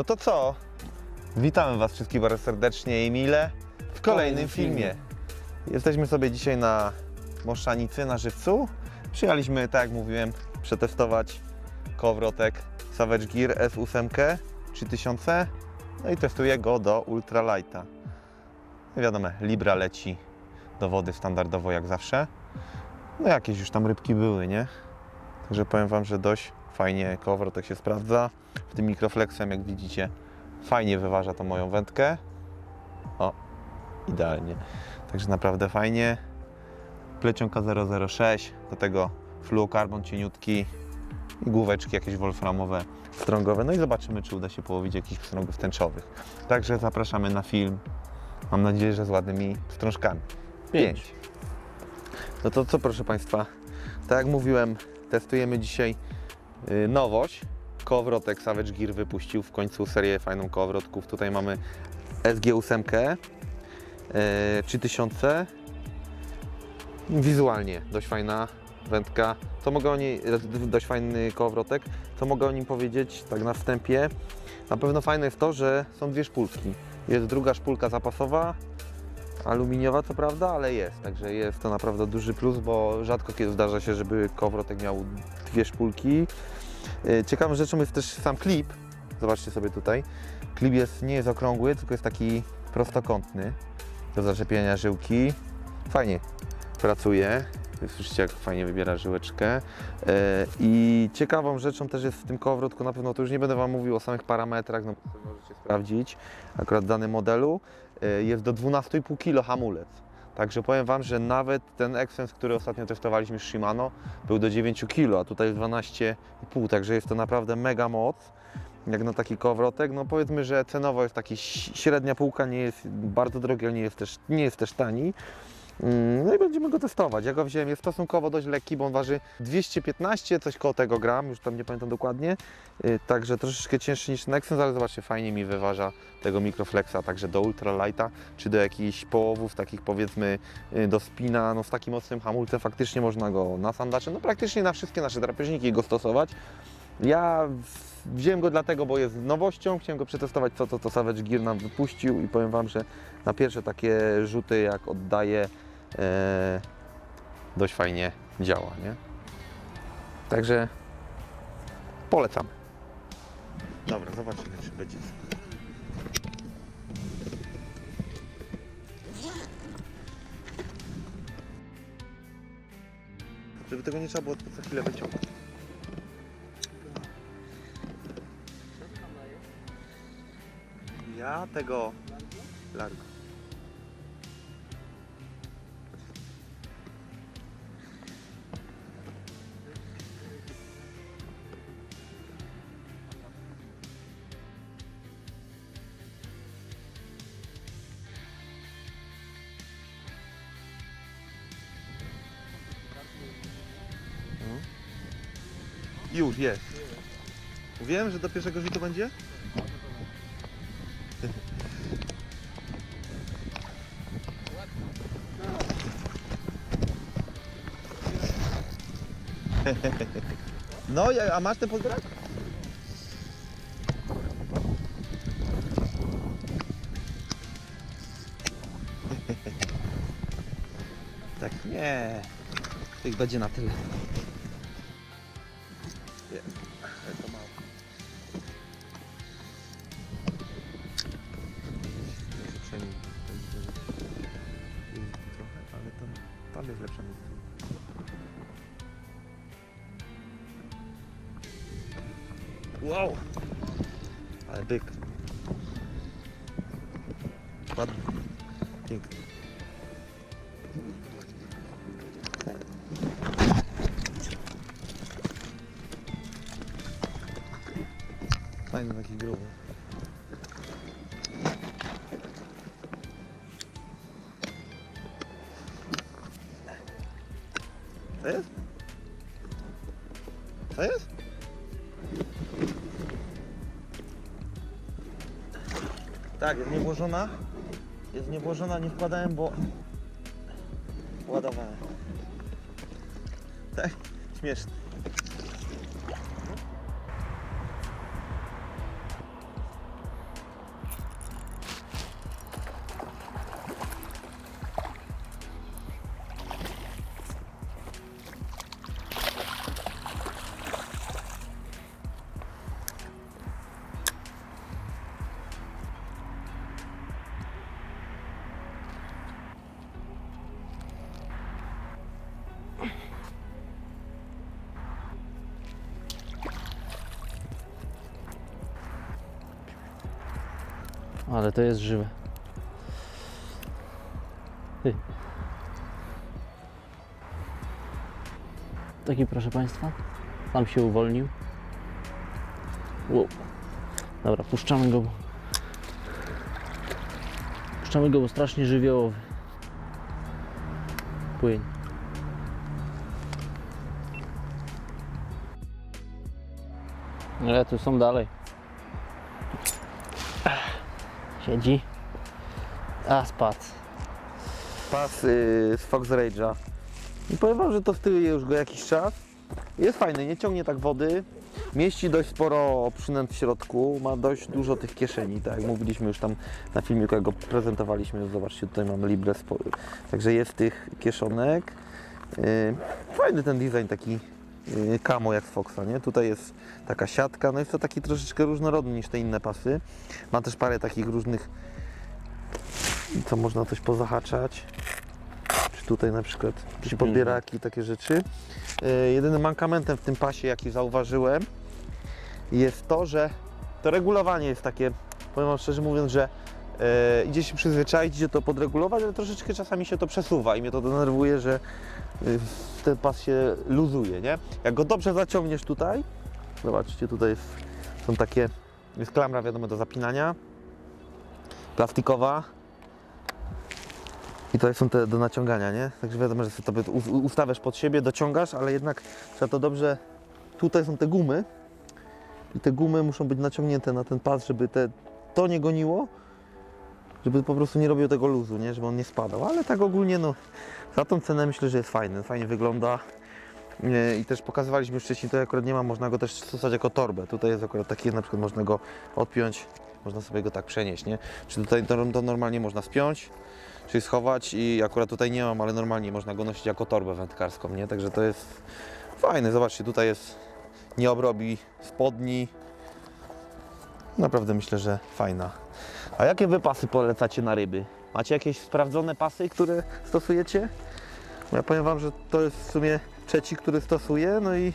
No to co? Witamy Was wszystkich bardzo serdecznie i mile w kolejnym filmie. Jesteśmy sobie dzisiaj na Moszczanicy, na Żywcu. Przyjechaliśmy, tak jak mówiłem, przetestować kołowrotek Savage Gear S8 3000. No i testuję go do ultralighta. No Wiadomo, Libra leci do wody standardowo jak zawsze. No jakieś już tam rybki były, nie? Także powiem Wam, że dość fajnie kołowrotek się sprawdza. W tym mikroflexem, jak widzicie, fajnie wyważa tą moją wędkę. O, idealnie. Także naprawdę fajnie. Plecionka 006, do tego fluokarbon cieniutki i główeczki jakieś wolframowe, strągowe. No i zobaczymy, czy uda się połowić jakichś strągów tęczowych. Także zapraszamy na film. Mam nadzieję, że z ładnymi wstrążkami. Pięć. No to co, proszę Państwa, tak jak mówiłem, testujemy dzisiaj nowość. Kołowrotek Savage Gear wypuścił w końcu serię fajną kołowrotków. Tutaj mamy SG8 y, 3000. Wizualnie dość fajna wędka. Co mogę o niej, dość fajny kołowrotek. Co mogę o nim powiedzieć tak na wstępie? Na pewno fajne jest to, że są dwie szpulki. Jest druga szpulka zapasowa, aluminiowa co prawda, ale jest. Także jest to naprawdę duży plus, bo rzadko kiedy zdarza się, żeby kołowrotek miał dwie szpulki. Yy, Ciekawą rzeczą jest też sam klip. Zobaczcie sobie tutaj. Klip jest, nie jest okrągły, tylko jest taki prostokątny do zaczepiania żyłki. Fajnie pracuje. Słyszycie, jak fajnie wybiera żyłeczkę. Yy, I ciekawą rzeczą też jest w tym kołowrotku, na pewno to już nie będę Wam mówił o samych parametrach, no bo możecie sprawdzić akurat w danym modelu. Yy, Jest do 12,5 kg hamulec. Także powiem Wam, że nawet ten Excense, który ostatnio testowaliśmy z Shimano, był do 9 kg, a tutaj jest 12,5, także jest to naprawdę mega moc. Jak na taki kołowrotek, no powiedzmy, że cenowo jest taki średnia półka, nie jest bardzo drogi, ale nie jest też, nie jest też tani. Mm, No i będziemy go testować. Ja go wziąłem, jest stosunkowo dość lekki, bo on waży 215, coś koło tego gram, już tam nie pamiętam dokładnie. Yy, Także troszeczkę cięższy niż Nexus, ale zobaczcie, fajnie mi wyważa tego Microflexa, także do ultralighta, czy do jakichś połowów, takich powiedzmy yy, do spina, no z takim mocnym hamulcem faktycznie można go na sandacze, no praktycznie na wszystkie nasze drapieżniki go stosować. Ja wziąłem go dlatego, bo jest nowością, chciałem go przetestować, co to, to Savage Gear nam wypuścił i powiem Wam, że na pierwsze takie rzuty, jak oddaję, e, dość fajnie działa, nie? Także polecam. Dobra, zobaczymy, czy będzie. Żeby tego nie trzeba było co chwilę wyciągać. Ja tego largo. Już jest. Wiem, że do pierwszego rzutu będzie? No, a masz ten pozdrawiam? Tak nie. Tych będzie na tyle. Wow! Ale byk. Ładny. Piękny. Fajny taki gruby. Co jest? Co jest? Tak, jest niewłożona. Jest niewłożona, nie wkładałem, bo ładowałem. Tak? Śmieszne. Ale to jest żywe. Taki proszę Państwa. Tam się uwolnił. Wow. Dobra, puszczamy go. Puszczamy go, bo strasznie żywiołowy. Płyń. Ale tu są dalej. Siedzi. A spadł. Pas y, z Fox Rage'a. I powiem wam, że to styluje już go jakiś czas. Jest fajny, nie ciągnie tak wody. Mieści dość sporo przynęt w środku, ma dość dużo tych kieszeni, tak jak mówiliśmy już tam na filmiku, jak go prezentowaliśmy, zobaczcie, tutaj mamy Libre, także jest tych kieszonek. Yy, Fajny ten design taki yy, camo jak z Foxa, nie? Tutaj jest taka siatka, no jest to taki troszeczkę różnorodny niż te inne pasy. Ma też parę takich różnych, co można coś pozahaczać. Czy tutaj na przykład jakieś podbieraki, takie rzeczy. Yy, Jedynym mankamentem w tym pasie, jaki zauważyłem, jest to, że to regulowanie jest takie, powiem Wam szczerze mówiąc, że e, idzie się przyzwyczaić, idzie to podregulować, ale troszeczkę czasami się to przesuwa i mnie to denerwuje, że y, ten pas się luzuje, nie? Jak go dobrze zaciągniesz tutaj, zobaczcie, tutaj jest, są takie, jest klamra wiadomo do zapinania, plastikowa i tutaj są te do naciągania, nie? Także wiadomo, że sobie to ustawiasz pod siebie, dociągasz, ale jednak trzeba to dobrze, tutaj są te gumy, i te gumy muszą być naciągnięte na ten pas, żeby te, to nie goniło, żeby po prostu nie robił tego luzu, nie? żeby on nie spadał. Ale tak ogólnie, no, za tą cenę myślę, że jest fajny, fajnie wygląda. I też pokazywaliśmy wcześniej, to akurat nie ma, można go też stosować jako torbę. Tutaj jest akurat taki, na przykład można go odpiąć, można sobie go tak przenieść, nie? Czy tutaj to, normalnie można spiąć, czyli schować i akurat tutaj nie mam, ale normalnie można go nosić jako torbę wędkarską, nie? Także to jest fajne. Zobaczcie, tutaj jest nie obrobi spodni. Naprawdę myślę, że fajna. A jakie wy pasy polecacie na ryby? Macie jakieś sprawdzone pasy, które stosujecie? Ja powiem Wam, że to jest w sumie trzeci, który stosuję, no i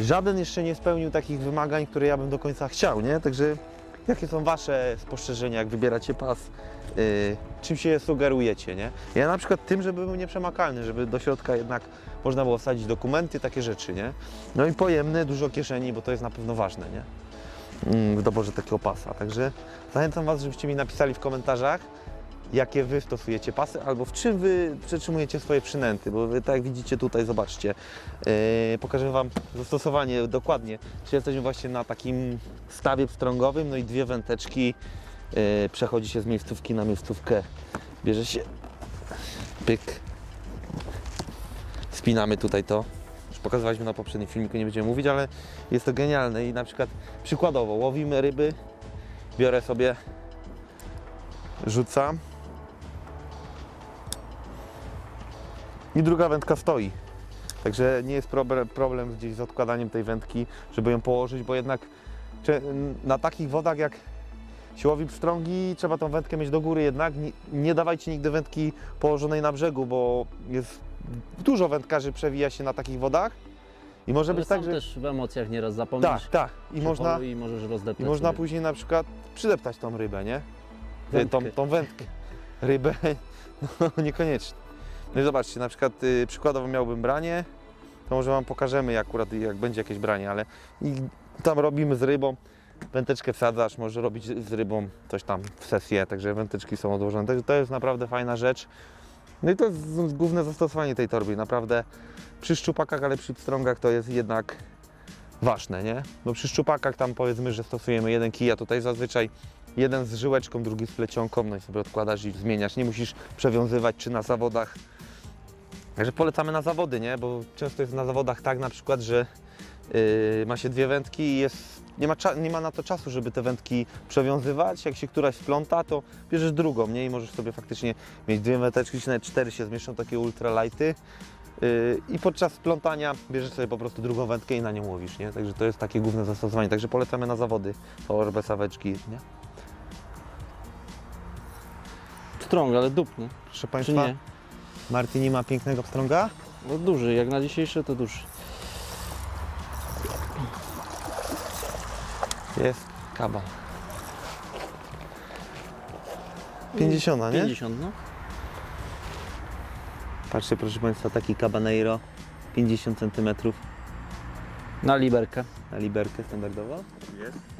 żaden jeszcze nie spełnił takich wymagań, które ja bym do końca chciał, nie? Także jakie są Wasze spostrzeżenia, jak wybieracie pas? Yy, czym się sugerujecie, nie? Ja na przykład tym, żeby był nieprzemakalny, żeby do środka jednak można było wsadzić dokumenty, takie rzeczy, nie? No i pojemny, dużo kieszeni, bo to jest na pewno ważne, nie? Mm, W doborze takiego pasa. Także zachęcam Was, żebyście mi napisali w komentarzach, jakie Wy stosujecie pasy, albo w czym Wy przetrzymujecie swoje przynęty, bo Wy tak jak widzicie tutaj, zobaczcie, yy, pokażę Wam zastosowanie dokładnie. Czyli jesteśmy właśnie na takim stawie pstrągowym, no i dwie węteczki, yy, przechodzi się z miejscówki na miejscówkę, bierze się, pyk, spinamy tutaj to. Już pokazywaliśmy na poprzednim filmiku, nie będziemy mówić, ale jest to genialne i na przykład przykładowo łowimy ryby, biorę sobie, rzucam i druga wędka stoi. Także nie jest problem, problem gdzieś z odkładaniem tej wędki, żeby ją położyć, bo jednak na takich wodach jak się łowi pstrągi, trzeba tą wędkę mieć do góry jednak. Nie, nie dawajcie nigdy wędki położonej na brzegu, bo jest dużo wędkarzy przewija się na takich wodach i może Ale być tak, że... też w emocjach nieraz zapomnisz. Tak, tak. I można, I możesz i rozdeptać można sobie. później na przykład przydeptać tą rybę, nie? Wędkę. Tą, tą wędkę. Rybę, no niekoniecznie. No i zobaczcie, na przykład y, przykładowo miałbym branie, to może Wam pokażemy jak akurat jak będzie jakieś branie, ale i tam robimy z rybą, wędeczkę wsadzasz, może robić z rybą coś tam w sesję, także wędeczki są odłożone, także to jest naprawdę fajna rzecz. No i to jest główne zastosowanie tej torby, naprawdę przy szczupakach, ale przy pstrągach to jest jednak ważne, nie? Bo przy szczupakach tam powiedzmy, że stosujemy jeden kij, a tutaj zazwyczaj jeden z żyłeczką, drugi z plecionką, no i sobie odkładasz i zmieniasz, nie musisz przewiązywać czy na zawodach. Także polecamy na zawody, nie? Bo często jest na zawodach tak na przykład, że yy, ma się dwie wędki i jest, nie, ma nie ma na to czasu, żeby te wędki przewiązywać. Jak się któraś spląta, to bierzesz drugą, nie? I możesz sobie faktycznie mieć dwie wędeczki, czy nawet cztery się zmieszczą, takie ultralighty. Yy, I podczas splątania bierzesz sobie po prostu drugą wędkę i na nią łowisz, nie? Także to jest takie główne zastosowanie. Także polecamy na zawody power saweczki, nie? Strąg, ale dupny. Proszę Państwa, nie? Martini ma pięknego pstrąga. No duży, jak na dzisiejsze to duży. Jest kabal. 50, nie? 50, no. Patrzcie proszę Państwa, taki Cabaneiro 50 cm Na liberkę. na liberkę standardowo. Jest.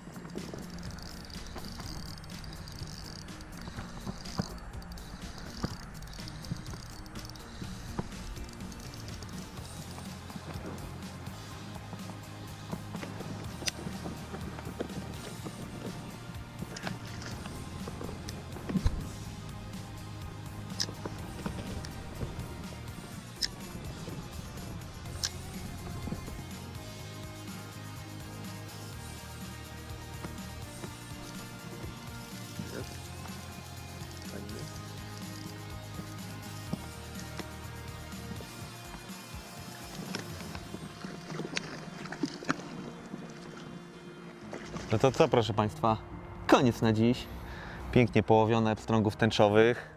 No to co proszę Państwa, koniec na dziś. Pięknie połowione pstrągów tęczowych.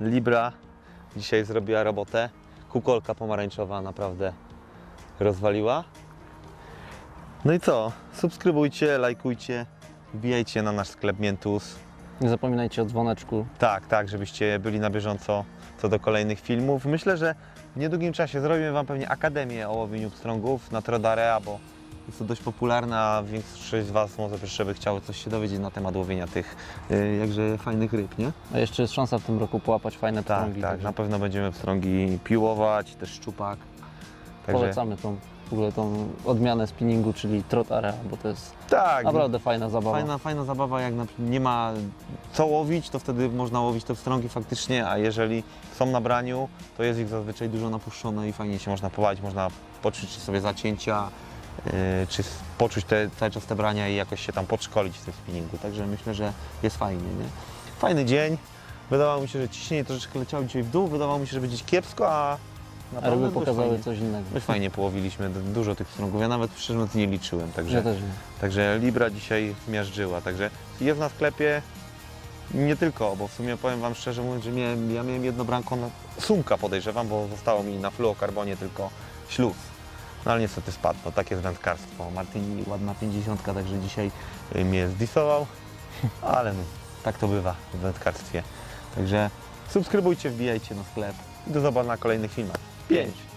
Libra dzisiaj zrobiła robotę. Kukolka pomarańczowa naprawdę rozwaliła. No i co? Subskrybujcie, lajkujcie, wbijajcie na nasz sklep Mientus. Nie zapominajcie o dzwoneczku. Tak, tak, żebyście byli na bieżąco co do kolejnych filmów. Myślę, że w niedługim czasie zrobimy Wam pewnie Akademię o łowieniu pstrągów na Trodarea, bo jest to dość popularne, a większość z Was może jeszcze by chciało coś się dowiedzieć na temat łowienia tych yy, jakże fajnych ryb, nie? A jeszcze jest szansa w tym roku połapać fajne Tak, pstrągi. tak, na pewno będziemy pstrągi piłować, też szczupak. Polecamy tą, w ogóle tą odmianę spinningu, czyli trot area, bo to jest tak, naprawdę fajna zabawa. Fajna, fajna zabawa, jak na, nie ma co łowić, to wtedy można łowić te pstrągi faktycznie, a jeżeli są na braniu, to jest ich zazwyczaj dużo napuszczone i fajnie się można pobawić, można poczuć sobie zacięcia, czy s- poczuć te, cały czas te brania i jakoś się tam podszkolić w tym spinningu, także myślę, że jest fajnie, nie? Fajny dzień, wydawało mi się, że ciśnienie troszeczkę leciało dzisiaj w dół, wydawało mi się, że będzie kiepsko, a naprawdę dość pokazały fajnie. coś innego. Dość fajnie połowiliśmy, dużo tych pstrągów, ja nawet szczerze mówiąc nie liczyłem, także... Ja też nie. Także Libra dzisiaj zmiażdżyła. Także jest na sklepie nie tylko, bo w sumie powiem Wam szczerze mówiąc, że miałem, ja miałem jedno branko na sumka podejrzewam, bo zostało mi na fluokarbonie tylko śluz. No ale niestety spadł, no takie jest wędkarstwo. Martini ładna 50, także dzisiaj y, mnie zdisował, ale no, tak to bywa w wędkarstwie. Także subskrybujcie, wbijajcie na sklep i do zobaczenia na kolejnych filmach. 5.